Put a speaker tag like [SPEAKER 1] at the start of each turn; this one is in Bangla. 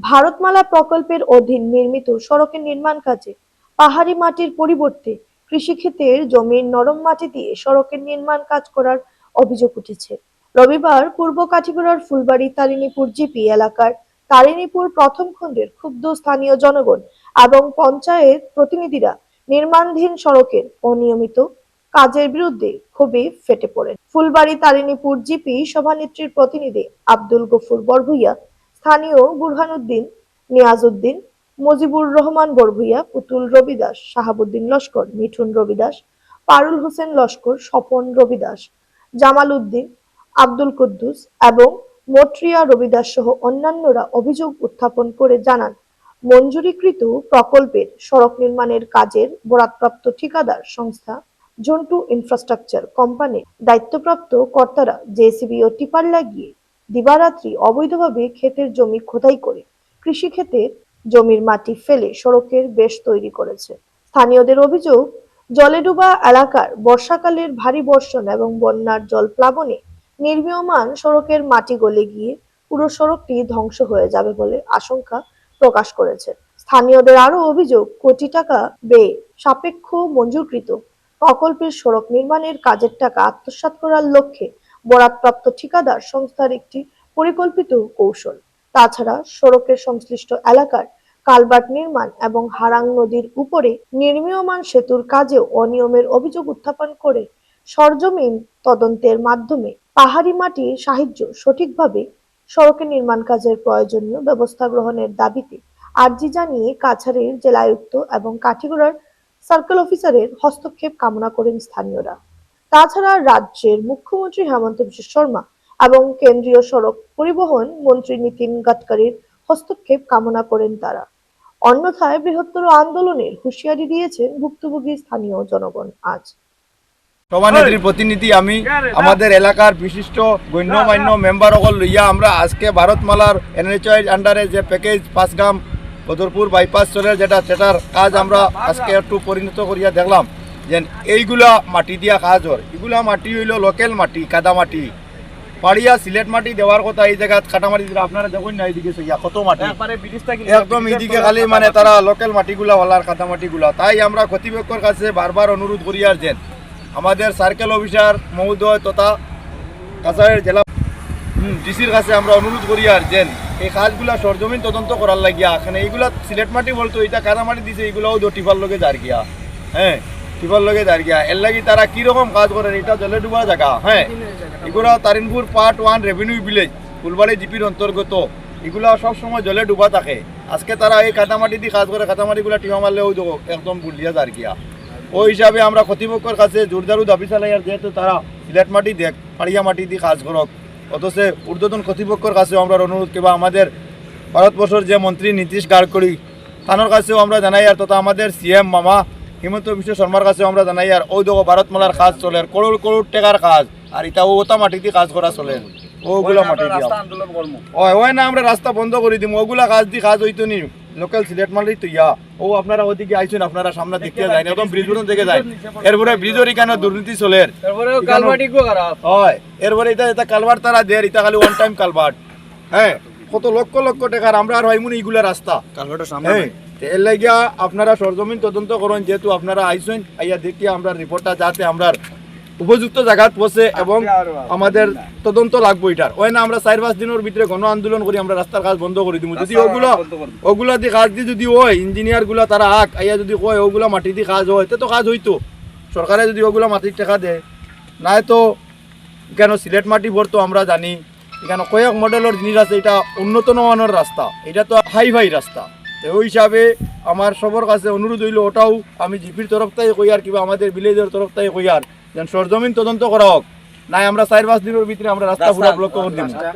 [SPEAKER 1] ভারতমালা প্রকল্পের অধীন নির্মিত সড়কের নির্মাণ কাজে পাহাড়ি মাটির পরিবর্তে কৃষিক্ষেত্রের জমির নরম মাটি দিয়ে সড়কের নির্মাণ কাজ করার অভিযোগ উঠেছে। রবিবার পূর্ব কাঠিগড়ার ফুলবাড়ি তারিণীপুর জিপি এলাকার তারিণীপুর প্রথম খণ্ডের ক্ষুব্ধ স্থানীয় জনগণ এবং পঞ্চায়েত প্রতিনিধিরা নির্মাণধীন সড়কের অনিয়মিত কাজের বিরুদ্ধে খুবই ফেটে পড়েন। ফুলবাড়ি তারিণীপুর জিপি সভানেত্রীর প্রতিনিধি আব্দুল গফুর বরভুইয়া স্থানীয় বুরহানুদ্দিন, নিয়াজউদ্দিন, মজিবুর রহমান বরভুইয়া, পুতুল রবিদাস, শাহাবুদ্দিন লস্কর, মিঠুন রবিদাস, পারুল হোসেন লস্কর, স্বপন রবিদাস জামাল উদ্দিন আব্দুল কুদ্দুস এবং মটরিয়া রবিদাস সহ অন্যান্যরা অভিযোগ উত্থাপন করে জানান, মঞ্জুরিকৃত প্রকল্পের সড়ক নির্মাণের কাজের বরাদপ্রাপ্ত ঠিকাদার সংস্থা জন্টু ইনফ্রাস্ট্রাকচার কোম্পানির দায়িত্বপ্রাপ্ত কর্তারা জেসিবি ও টিপার লাগিয়ে দিবারাত্রি অবৈধভাবে ক্ষেতের জমি খোদাই করে। কৃষিক্ষেতের জমির মাটি ফেলে সড়কের বেশ তৈরি করেছে। স্থানীয়দের অভিযোগ জলে ডুবা এলাকার বর্ষাকালের ভারী বর্ষণ এবং বন্যার জল প্লাবনে নির্মীয়মান সড়কের মাটি গলে গিয়ে পুরো সড়কটি ধ্বংস হয়ে যাবে বলে আশঙ্কা প্রকাশ করেছে। স্থানীয়দের আরও অভিযোগ, কোটি টাকা ব্যয়ে সাপেক্ষ মঞ্জুরকৃত প্রকল্পের সড়ক নির্মাণের কাজের টাকা আত্মসাৎ করার লক্ষ্যে বরাদপ্রাপ্ত ঠিকাদার সংস্থার একটি পরিকল্পিত কৌশল। তাছাড়া সড়কের সংশ্লিষ্ট এলাকার কালভার্ট নির্মাণ এবং হারাং নদীর উপরে নির্মীয়মান সেতুর কাজেও অনিয়মের অভিযোগ উত্থাপন করে সরজমিন তদন্তের মাধ্যমে পাহাড়ি মাটির সাহায্য সঠিকভাবে সড়কের নির্মাণ কাজের প্রয়োজনীয় ব্যবস্থা গ্রহণের দাবিতে আর্জি জানিয়ে কাছাড়ের জেলায়ুক্ত এবং কাঠিগড়ার সার্কেল অফিসারের হস্তক্ষেপ কামনা করেন স্থানীয়রা। তাছাড়া রাজ্যের মুখ্যমন্ত্রী হেমন্ত বিশ্ব শর্মা এবং কেন্দ্রীয় সড়ক পরিবহন মন্ত্রী নীতিন গাডকারির হস্তক্ষেপ কামনা করেন তারা। অন্যথায় বৃহত্তর আন্দোলনের হুঁশিয়ারি দিয়েছেন ভুক্তভোগী স্থানীয় জনগণ আজ।
[SPEAKER 2] সভানেত্রীর প্রতিনিধি আমি, আমাদের এলাকার বিশিষ্ট গণ্যমান্য মেম্বার সকল লইয়া আমরা আজকে ভারতমালার এনএচআই আন্ডারে যে প্যাকেজ পাঁচগাম, বদরপুর বাইপাস চলে যেটা, সেটার কাজ আমরা আজকে একটু পরিণত করিয়া দেখলাম। যে এইগুলা মাটি দিয়া কাজ হয়। এগুলা মাটি হইল লোকেল মাটি কাদা মাটি। পাড়িয়া সিলেট মাটি দেওয়ার কথা এই জায়গা কাটা মাটি দিলে আপনারা দেখুন না এইদিকে সইয়া কত মাটি। একদম এইদিকে খালি মানে তারা লোকাল মাটিগুলা হলার কাদা মাটিগুলা। তাই আমরা কর্তৃপক্ষের কাছে বারবার অনুরোধ করি আর যেন আমাদের সার্কেল অফিসার মহোদয় তথা কাছাড়ের জেলা ডিসির কাছে আমরা অনুরোধ করি আর যেন এই কাজগুলা সরজমিন তদন্ত করার লাগিয়া এখানে এইগুলা সিলেট মাটি বলতো এটা কাদা মাটি দিছে এইগুলাও তো টিফার লগে দাঁড় গিয়া। হ্যাঁ? টিফার লগে দাঁড় গিয়া। এর লাগি তারা কীরকম কাজ করেন এটা জলে ডুবা জায়গা হ্যাঁ? এগুলা Tarinpur part one revenue village Phulbari জিপির অন্তর্গত। এগুলা সব সময় জলে ডুবা থাকে। আজকে তারা এই কাদামাটি দিয়ে কাজ করে কাদামাটিগুলা টিমা মারলে ওই দেখো একদম বুলিয়া গিয়া। ওই হিসাবে আমরা কর্তৃপক্ষের কাছে জোরদারু দাবি চালাই আর যেহেতু তারা সিলেট মাটি দেখ পাড়িয়া মাটি দিয়ে কাজ করক অথচ ঊর্ধ্বতন কর্তৃপক্ষের কাছেও আমরা অনুরোধ কিংবা আমাদের ভারতবর্ষের যে মন্ত্রী নীতিশ গাডকারি তানোর কাছেও আমরা জানাই আর তথা আমাদের সিএম মামা হিমন্ত বিশ্ব শর্মার কাছে আমরা জানাই আর ওই দেখো ভারতমালার কাজ চলে আর করোড় করোড় টাকার কাজ আর এটা ওটা মাটি দিয়ে কাজ করা চলে। ওগুলো মাটি দিয়ে। ওই ওই না আমরা রাস্তা বন্ধ করে দিম ওগুলা কাজ দিয়ে কাজ হইতো নি। লোকাল সিলেট মালি তো ইয়া। ও আপনারা ওদিকে আইছেন আপনারা সামনে দেখতে যায় একদম ব্রিজ পর্যন্ত থেকে যায় এরপরে ব্রিজের এখানে দুর্নীতি চলে। হয় এরপরে এটা এটা কালভার তারা দেয় এটা খালি ওয়ান টাইম কালভার্ট হ্যাঁ কত লক্ষ লক্ষ টাকার আমরা আর হইমুন এইগুলা রাস্তা। হ্যাঁ। তো এর লাগিয়া আপনারা সরজমিন তদন্ত করুন যেহেতু আপনারা আইসেন আইয়া দেখি আমরা রিপোর্টটা যাতে আমরা উপযুক্ত জায়গাত পৌঁছে এবং আমাদের তদন্ত লাগবো এটার। ওই না আমরা চার পাঁচ দিনের ভিতরে গণ আন্দোলন করি আমরা রাস্তার কাজ বন্ধ করে দিব যদি ওগুলো ওগুলা দিয়ে কাজ দিয়ে যদি হয় ইঞ্জিনিয়ারগুলা তারা আক আইয়া যদি কয় ওগুলা মাটি দিয়ে কাজ হয় তো কাজ হইতো। সরকারে যদি ওগুলা মাটির টাকা দেয় নাই তো কেন সিলেট মাটি ভরতো আমরা জানি। এখানে কয়েক মডেলের জিনিস আছে এটা উন্নত মানের রাস্তা। এটা তো হাই ফাই রাস্তা। ওই হিসাবে আমার সবার কাছে অনুরোধ হইল, ওটাও আমি জিপির তরফ থেকে কই আর কিংবা আমাদের ভিলেজের তরফ থেকে কই আর। যেন সরজমিন তদন্ত করা হোক। নাই আমরা চার পাঁচ দিনের ভিতরে আমরা রাস্তা পুরো ব্লক করে দিব